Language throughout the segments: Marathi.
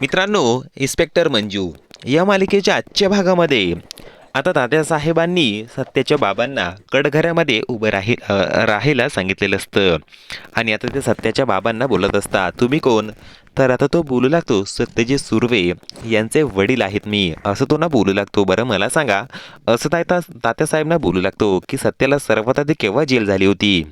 मित्रांनो इन्स्पेक्टर मंजू या मालिकेच्या आजच्या भागामध्ये आता दादासाहेबांनी सत्याच्या बाबांना कडघऱ्यामध्ये उभं राही राहायला सांगितलेलं असतं. आणि आता ते सत्याच्या बाबांना बोलत असतात. तुम्ही कोण? तर आता तो बोलू लागतो सत्यजित सुर्वे यांचे वडील आहेत मी. असं तो ना बोलू लागतो. बरं मला सांगा असं तात्या तात्यासाहेबांना बोलू लागतो की सत्याला सर्वात आधी केव्हा जेल झाली होती?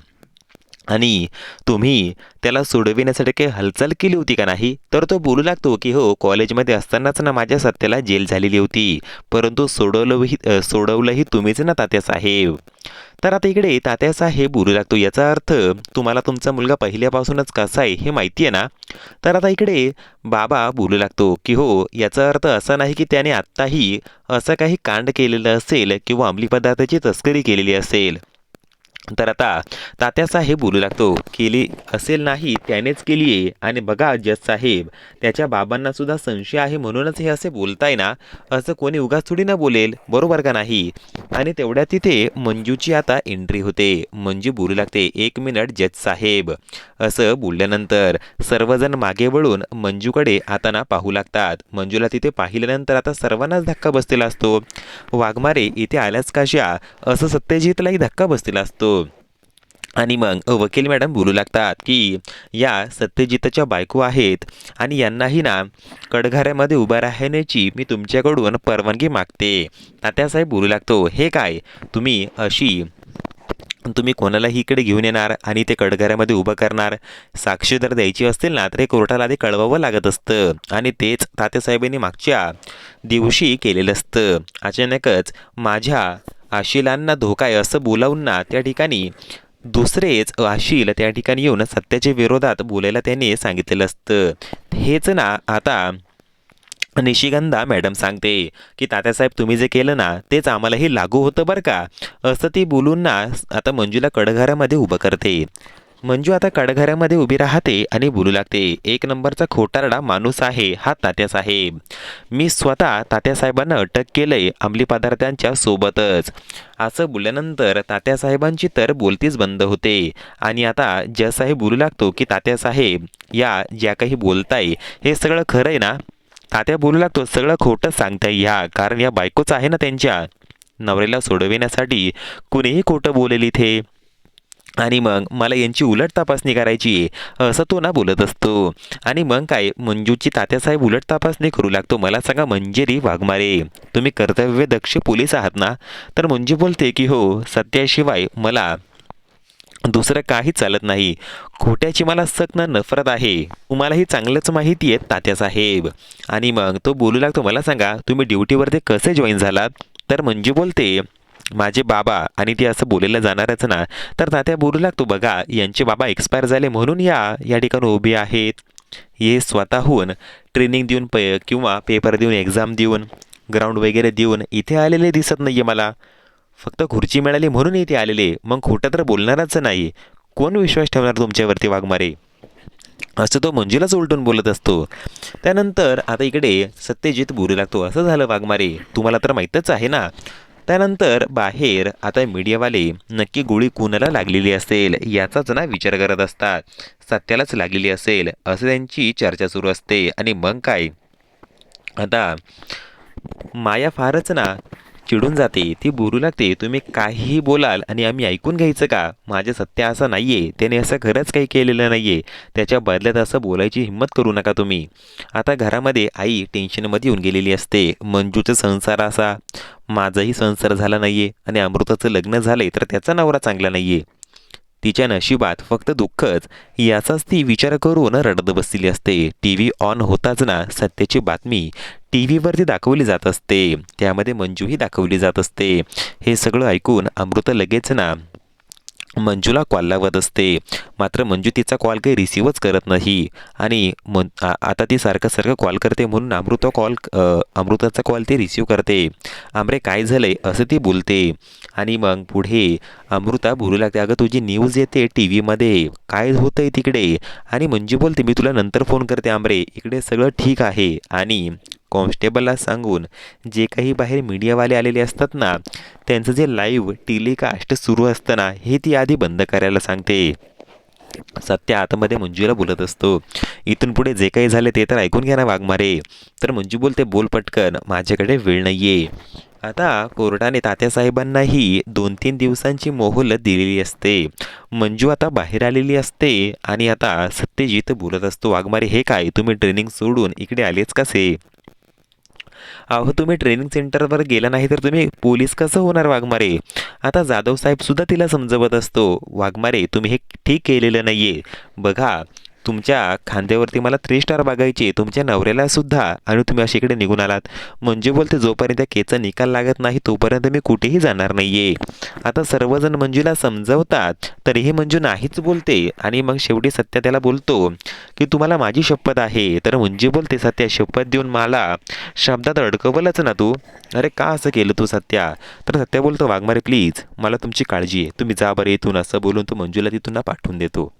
आणि तुम्ही त्याला सोडविण्यासाठी काही हालचाल केली होती का नाही? तर तो बोलू लागतो की हो कॉलेजमध्ये असतानाच ना माझ्या सत्याला जेल झालेली होती. परंतु सोडवलंही सोडवलंही तुम्हीच ना तात्यासाहेब. तर आता इकडे तात्यासाहेब बोलू लागतो. याचा अर्थ तुम्हाला तुमचा मुलगा पहिल्यापासूनच कसा आहे हे माहिती आहे ना? तर आता इकडे बाबा बोलू लागतो की हो याचा अर्थ असा नाही की त्याने आत्ताही असं काही कांड केलेलं असेल किंवा अंमली पदार्थाची तस्करी केलेली असेल. तर आता तात्यासाहेब बोलू लागतो केली असेल नाही त्यानेच केली आहे. आणि बघा जज साहेब त्याच्या बाबांनासुद्धा संशय आहे म्हणूनच हे असे बोलताय ना? असं कोणी उगाच थोडी ना बोलेल? बरोबर का नाही? आणि तेवढ्या तिथे मंजूची आता एंट्री होते. मंजू बोलू लागते एक मिनिट जज साहेब. असं बोलल्यानंतर सर्वजण मागे वळून मंजूकडे आता ना पाहू लागतात. मंजूला तिथे पाहिल्यानंतर आता सर्वांनाच धक्का बसलेला असतो. वाघमारे इथे आल्याच कशा असं सत्यजितलाही धक्का बसलेला असतो. आणि मग वकील मॅडम बोलू लागतात की या सत्यजितच्या बायको आहेत आणि यांनाही ना कडघाऱ्यामध्ये उभा राहण्याची मी तुमच्याकडून परवानगी मागते. तात्यासाहेब बोलू लागतो हे काय? तुम्ही अशी तुम्ही कोणालाही इकडे घेऊन येणार आणि ते कडघऱ्यामध्ये उभं करणार? साक्षी जर द्यायची असतील ना तर हे कोर्टाला आधी कळवावं लागत असतं आणि तेच तात्यासाहेबांनी मागच्या दिवशी केलेलं असतं. अचानकच माझ्या आशिलांना धोका आहे असं बोलावून ना त्या ठिकाणी दुसरेच आशिल त्या ठिकाणी येऊन सत्याच्या विरोधात बोलायला त्याने सांगितलेलं असतं. हेच ना आता निशिगंधा मॅडम सांगते की तात्यासाहेब तुम्ही जे केलं ना तेच आम्हालाही लागू होतं बरं का? असं ती बोलून ना आता मंजूला कडघरामध्ये उभं करते. मंजू आता कडघरामध्ये उभी राहते आणि बोलू लागते एक नंबरचा खोटारडा माणूस आहे हा तात्यासाहेब. मी स्वतः तात्यासाहेबांना अटक केलंय अंमली पदार्थांच्या सोबतच. असं बोलल्यानंतर तात्यासाहेबांची तर बोलतीच बंद होते. आणि आता जसाहेब बोलू लागतो की तात्यासाहेब या ज्या काही बोलताय हे सगळं खरं आहे ना? तात्या बोलू लागतो सगळं खोटं सांगताय ह्या कारण या बायकोच आहे ना त्यांच्या. नवऱ्याला सोडविण्यासाठी कुणीही खोटं बोलेल इथे. आणि मग मला यांची उलट तपासणी करायची आहे असं तो ना बोलत असतो. आणि मग काय मंजूची तात्यासाहेब उलट तपासणी करू लागतो. मला सांगा मंजेरी वाघमारे तुम्ही कर्तव्य दक्ष पोलीस आहात ना? तर मंजू बोलते की हो सत्याशिवाय मला दुसरं काही चालत नाही. खोट्याची मला सक्त नफरत आहे. तुम्हालाही चांगलंच माहिती आहे तात्यासाहेब. आणि मग तो बोलू लागतो मला सांगा तुम्ही ड्युटीवरती कसे जॉईन झालात? तर मंजू बोलते माझे बाबा आणि ते असं बोलायला जाणारच ना तर तात्या बोलू लागतो बघा यांचे बाबा एक्सपायर झाले म्हणून या या ठिकाणी उभे आहेत. हे स्वतःहून ट्रेनिंग देऊन प किंवा पेपर देऊन एक्झाम देऊन ग्राउंड वगैरे देऊन इथे आलेले दिसत नाही आहे मला. फक्त खुर्ची मिळाली म्हणून इथे आलेले मग खोटं तर बोलणारच नाही. कोण विश्वास ठेवणार तुमच्यावरती वाघमारे? असं तो मंजूलाच उलटून बोलत असतो. त्यानंतर आता इकडे सत्यजित बोलू लागतो असं झालं वाघमारे तुम्हाला तर माहीतच आहे ना त्यानंतर बाहेर आता मीडियावाले नक्की गोळी कुणाला लागलेली असेल याचाच ना विचार करत असतात. सत्यालाच लागलेली असेल असं त्यांची चर्चा सुरू असते. आणि मग काय? आता माया फारच ना चिडून जाते. ती बोलू लागते तुम्ही काहीही बोलाल आणि आम्ही ऐकून घ्यायचं का? माझं सत्य असं नाही आहे त्याने असं खरंच काही केलेलं नाही आहे त्याच्या बदल्यात असं बोलायची हिंमत करू नका तुम्ही. आता घरामध्ये आई टेन्शनमध्ये येऊन गेलेली असते. मंजूचा संसार असा. माझाही संसार झाला नाही आहे आणि अमृताचं लग्न झालं आहे तर त्याचा नवरा चांगला नाही आहे तिच्या नशिबात फक्त दुःखच. याचाच ती विचार करून रडत बसलेली असते. टी व्ही ऑन होताच ना सत्याची बातमी. टी व्हीवरती दाखवली जात असते. त्यामध्ये मंजूही दाखवली जात असते. हे सगळं ऐकून अमृता लगेच ना मंजूला कॉल लावत असते. मात्र मंजू तिचा कॉल काही रिसिव्हच करत नाही. आणि मन आता ती सारखं सारखं कॉल करते म्हणून अमृता कॉल अमृताचा कॉल ती रिसिव्ह करते. आमरे काय झालं आहे असं ती बोलते. आणि मग पुढे अमृता बोलू लागते अगं तुझी न्यूज येते टी व्हीमध्ये काय होतं आहे तिकडे? आणि मंजू बोलते मी तुला नंतर फोन करते आमरे. इकडे सगळं ठीक आहे. आणि कॉन्स्टेबलला सांगून जे काही बाहेर मीडियावाले आलेले असतात ना त्यांचं जे लाईव्ह टेलिकास्ट सुरू असतं ना हे ती आधी बंद करायला सांगते. सत्य आतमध्ये मंजूला बोलत असतो. इथून पुढे जे काही झाले ते तर ऐकून घ्या ना वाघमारे. तर मंजू बोलते बोल पटकन माझ्याकडे वेळ नाही आहे आता कोर्टाने तात्यासाहेबांनाही दोन तीन दिवसांची मोहलत दिलेली असते. मंजू आता बाहेर आलेली असते आणि आता सत्यजित बोलत असतो वाघमारे हे काय? तुम्ही ट्रेनिंग सोडून इकडे आलेच कसे? अहो तुम्ही ट्रेनिंग सेंटरवर गेला नाही तर तुम्ही पोलीस कसं होणार वाघमारे? आता जाधव साहेब सुद्धा तिला समजवत असतो. वाघमारे तुम्ही हे ठीक केलेलं नाही आहे बघा तुमच्या खांद्यावरती मला थ्री स्टार बघायचे तुमच्या नवऱ्याला सुद्धा. आणि तुम्ही अशी इकडे निघून आलात. म्हणजे बोलते जोपर्यंत केचा निकाल लागत नाही तोपर्यंत मी कुठेही जाणार नाहीये. आता सर्वजण मंजूला समजवतात. तरीही मंजू नाहीच बोलते. आणि मग शेवटी सत्य त्याला बोलतो की तुम्हाला माझी शपथ आहे. तर मंजू बोलते सत्या शपथ देऊन मला शब्दात अडकवलंच ना तू. अरे का असं केलं तू सत्या? तर सत्या बोलतो वाघमारे प्लीज मला तुमची काळजी आहे. तुम्ही जा बरं इथून. असं बोलून तो मंजूला तिथून ना पाठवून देतो.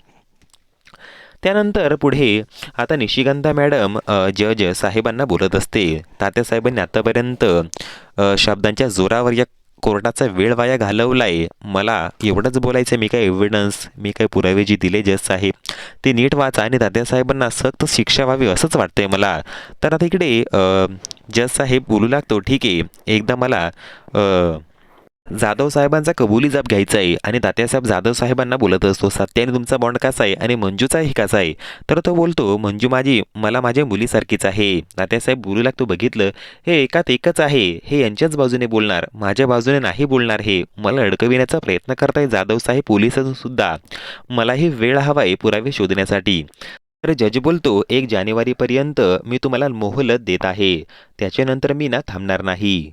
त्यानंतर पुढे आता निशिगंधा मॅडम जज साहेबांना बोलत असते. तात्यासाहेबांनी आतापर्यंत शब्दांच्या जोरावर या कोर्टाचा वेळ वाया घालवला आहे मला एवढंच बोलायचं मी काय एव्हिडन्स मी काय पुरावे जी दिले जज साहेब ते नीट वाचा आणि दादासाहेबांना सक्त शिक्षा व्हावी असंच वाटतंय मला. तर आता इकडे जज साहेब बोलू लागतो. ठीक आहे. एकदा मला जाधव साहेबांचा कबुली जाब घ्यायचा आहे आणि तात्यासाहेब जाधव साहेबांना बोलत असतो सत्याने तुमचा बॉन्ड कसा आहे आणि मंजूचाही कसा आहे तर तो बोलतो मंजू माझी मला माझ्या मुलीसारखीच आहे. तात्यासाहेब बोलू लागतो बघितलं हे एकात एकच आहे हे यांच्याच बाजूने बोलणार माझ्या बाजूने नाही बोलणार हे मला अडकविण्याचा प्रयत्न करताय जाधव साहेब पोलीस सुद्धा मलाही वेळ हवा आहे पुरावे शोधण्यासाठी. तर जज बोलतो एक जानेवारीपर्यंत मी तुम्हाला मोहलत देत आहे त्याच्यानंतर मी ना थांबणार नाही.